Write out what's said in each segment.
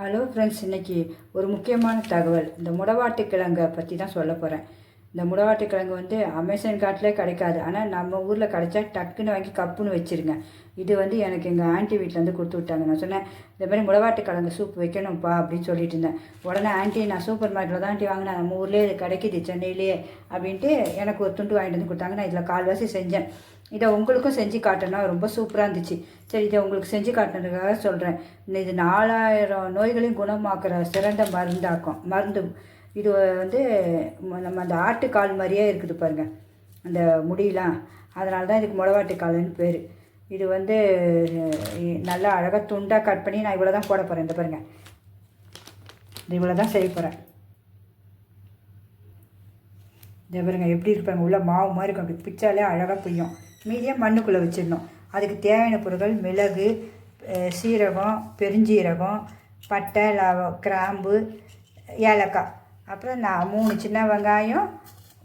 Hello friends இன்றைக்கி ஒரு முக்கியமான தகவல். இந்த முடவாட்டு கிழங்கை பற்றி தான் சொல்ல போகிறேன் இந்த முடவாட்டு கிழங்கு வந்து அமேசான் காட்டிலே கிடைக்காது. ஆனால் நம்ம ஊரில் கிடைச்சா டக்குன்னு வாங்கி கப்புன்னு வச்சுருங்க. இது வந்து எனக்கு எங்கள் ஆண்டி வீட்டிலேருந்து கொடுத்து விட்டாங்க. நான் சொன்னேன் இந்த மாதிரி முடவாட்டு கிழங்கு சூப் வைக்கணும்ப்பா அப்படின்னு சொல்லிட்டு இருந்தேன். உடனே ஆண்டி நான் சூப்பர் மார்க்கெட்டில் தான் ஆண்டி வாங்கினேன். நம்ம ஊர்லேயே இது கிடைக்குது சென்னையிலேயே அப்படின்ட்டு எனக்கு ஒரு துண்டு வாங்கிட்டு வந்து கொடுத்தாங்க. நான் இதில் கால்வாசி செஞ்சேன். இதை உங்களுக்கும் செஞ்சு காட்டணும் ரொம்ப சூப்பராக இருந்துச்சு. சரி இதை உங்களுக்கு செஞ்சு காட்டுறதுக்காக சொல்கிறேன் இது நாலாயிரம் நோய்களையும் குணமாக்குற சிறந்த மருந்தாக்கும். மருந்து இது வந்து நம்ம அந்த ஆட்டுக்கால் மாதிரியே இருக்குது பாருங்கள் அந்த முடியெலாம் அதனால தான் இதுக்கு முளவாட்டுக்கால்னு பேர். இது வந்து நல்லா அழகாக துண்டாக கட் பண்ணி நான் இவ்வளோ தான் போட போகிறேன் இந்த பாருங்கள் இது இவ்வளோ தான் செய்ய போகிறேன் இதை பாருங்க எப்படி இருப்பாங்க உள்ள மாவு மாதிரி இருக்கும். அப்படி பிச்சாலே அழகாக புய்யும். மீதியாக மண்ணுக்குள்ளே வச்சிடணும். அதுக்கு தேவையான பொருட்கள் மிளகு சீரகம் பெருஞ்சீரகம் பட்டை லவ கிராம்பு ஏலக்காய். அப்புறம் நான் மூணு சின்ன வெங்காயம்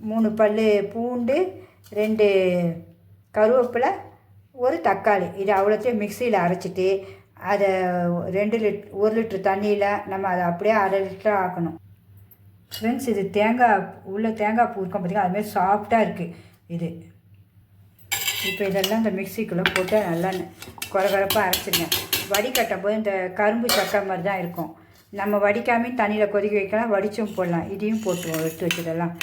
மூணு பல் பூண்டு ரெண்டு கருவேப்பிலை ஒரு தக்காளி. இது அவ்வளோத்தையும் மிக்சியில் அரைச்சிட்டு அதை ரெண்டு லிட் ஒரு லிட்டர் தண்ணியில் நம்ம அதை அப்படியே அரை லிட்டர் ஆக்கணும். ஃப்ரெண்ட்ஸ் இது தேங்காய் உள்ள தேங்காய் பூ இருக்கும் பார்த்தீங்கன்னா அதுமாதிரி சாஃப்டாக இருக்குது இது. இப்போ இதெல்லாம் இந்த மிக்சிக்குள்ளே போட்டு நல்லா குறகுறப்பாக அரைச்சிருங்க. வடிகட்டும் போது இந்த கரும்பு சக்கரை மாதிரி தான் இருக்கும். நம்ம வடிக்காமையும் தண்ணியில் கொதிக்க வைக்கலாம். வடித்தும் போடலாம். இதையும் போட்டுருவோம். எடுத்து வச்சதெல்லாம்.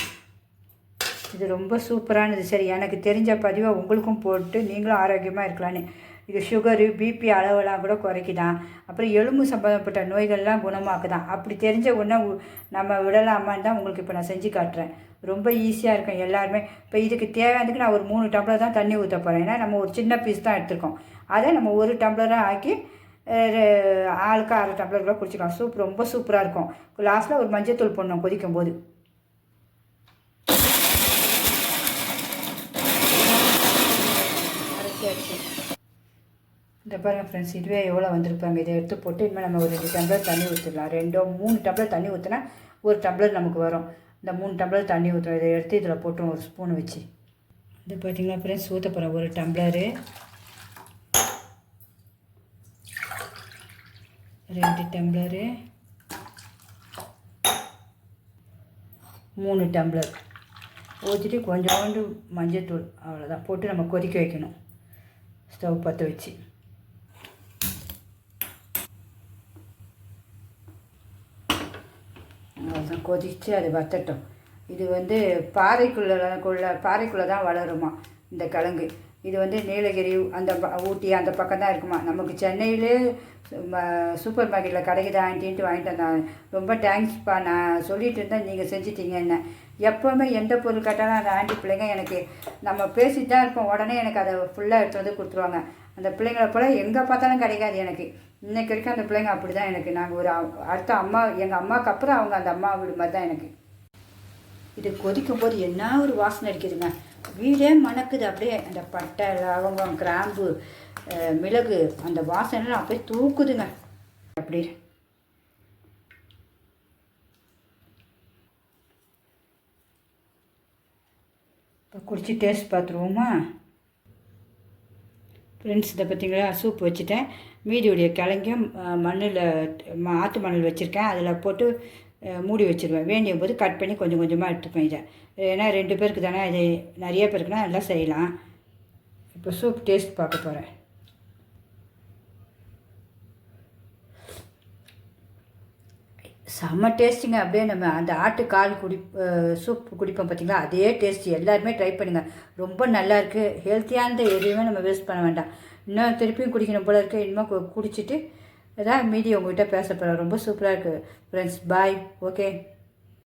இது ரொம்ப சூப்பரானது. சரி எனக்கு தெரிஞ்ச பதிவை உங்களுக்கும் போட்டு நீங்களும் ஆரோக்கியமாக இருக்கலான்னு இது சுகரு பிபி அளவெல்லாம் கூட குறைக்குதான். அப்புறம் எலும்பு சம்பந்தப்பட்ட நோய்கள்லாம் குணமாக்குதான். அப்படி தெரிஞ்ச உடனே நம்ம விடலாமான்னு தான் உங்களுக்கு இப்போ நான் செஞ்சு காட்டுறேன். ரொம்ப ஈஸியாக இருக்கும் எல்லாருமே. இப்போ இதுக்கு தேவையானதுக்கு நான் ஒரு மூணு டம்ளர் தான் தண்ணி ஊற்ற போகிறேன் ஏன்னா நம்ம ஒரு சின்ன பீஸ் தான் எடுத்துருக்கோம். அதை நம்ம ஒரு டம்ளராக ஆக்கி ஆளுக்கு அரை டம்ளர் கூட குடிச்சிக்கலாம். சூப் ரொம்ப சூப்பராக இருக்கும். லாஸ்ட்டில் ஒரு மஞ்சத்தூள் போடணும் கொதிக்கும் போது இந்த பாருங்கள் ஃப்ரெண்ட்ஸ் இதுவே எவ்வளோ வந்திருப்பாங்க. இதை எடுத்து போட்டு இனிமேல் நம்ம ஒரு ரெண்டு டம்ளர் தண்ணி ஊற்றிடலாம் ரெண்டோ மூணு டம்ளர் தண்ணி ஊற்றினா ஒரு டம்ளர் நமக்கு வரும். இந்த மூணு டம்ளர் தண்ணி ஊற்றுறோம் இதை எடுத்து இதில் போட்டு ஒரு ஸ்பூன் வச்சு. இது பார்த்தீங்களா ஃப்ரெண்ட்ஸ் ஊற்ற போகிறேன் ஒரு டம்ளரு. ரெண்டு டம்ளரு. மூணு டம்ளர். ஊற்றிட்டு கொஞ்சோண்டு மஞ்சத்தூள் அவ்வளோதான் போட்டு நம்ம கொதிக்க வைக்கணும். ஸ்டவ் பற்ற வச்சு. அவ்வளோதான் கொதித்து அது வத்தட்டும். இது வந்து பாறைக்குள்ளே பாறைக்குள்ளே தான் வளருமா இந்த கிழங்கு. இது வந்து நீலகிரி அந்த ப- ஊட்டி அந்த பக்கம் தான் இருக்குமா? நமக்கு சென்னையிலே ம- சூப்பர் மார்க்கெட்டில் கிடைக்குது ஆண்டின்ட்டு வாங்கிட்டு வந்தாங்க. ரொம்ப தேங்க்ஸ்ப்பா நான் சொல்லிட்டு இருந்தேன் நீங்கள் செஞ்சிட்டீங்க என்ன. எப்போவுமே எந்த பொருள் கேட்டாலும் அந்த ஆண்டி பிள்ளைங்க எனக்கு நம்ம பேசிட்டு தான் இருப்போம். உடனே எனக்கு அதை ஃபுல்லாக எடுத்து வந்து கொடுத்துருவாங்க. அந்த பிள்ளைங்கள போல் எங்கே பார்த்தாலும் கிடைக்காது எனக்கு. இன்றைக்கு வரைக்கும் அந்த பிள்ளைங்க அப்படி தான் எனக்கு. நாங்கள் ஒரு அடுத்த அம்மா எங்கள் அம்மாவுக்கு அப்புறம் அவங்க அந்த அம்மா வீடு மாதிரி தான் எனக்கு. இது கொதிக்கும் போது என்ன ஒரு வாசனை அடிக்குதுங்க. வீடே மணக்குது. அப்படியே அந்த பட்டை லவங்கம் கிராம்பு மிளகு அந்த வாசனைலாம் அப்படியே தூக்குதுங்க. அப்படி. இப்போ குடிச்சு டேஸ்ட் பார்த்துருவோமா? ஃப்ரெண்ட்ஸ் இதை பார்த்தீங்களா? சூப் வச்சுட்டேன். மீதியுடைய கிழங்கும் மண்ணில் ஆற்று மணல் வச்சுருக்கேன். அதில் போட்டு மூடி வச்சுருவேன். வேண்டிய போது கட் பண்ணி கொஞ்சம் கொஞ்சமாக எடுத்துப்பேன் இதை. ஏன்னா ரெண்டு பேருக்கு தானே இது நிறைய பேருக்குனா நல்லா செய்யலாம். இப்போ சூப் டேஸ்ட் பார்க்க போகிறேன் செம்ம டேஸ்ட்டுங்க அப்படியே நம்ம அந்த ஆட்டு கால் குடி சூப் குடிப்போம் பார்த்திங்களா? அதே டேஸ்ட் எல்லாருமே ட்ரை பண்ணுங்கள் ரொம்ப நல்லாயிருக்கு ஹெல்த்தியானது எதுவுமே நம்ம வேஸ்ட் பண்ண வேண்டாம். இன்னும் திருப்பியும் குடிக்கணும் போல இருக்க. இன்னும் கு- குடிச்சிட்டு ஏதாவது மீதி உங்ககிட்ட பேச போகிறேன் ரொம்ப சூப்பராக இருக்குது ஃப்ரெண்ட்ஸ் பாய் ஓகே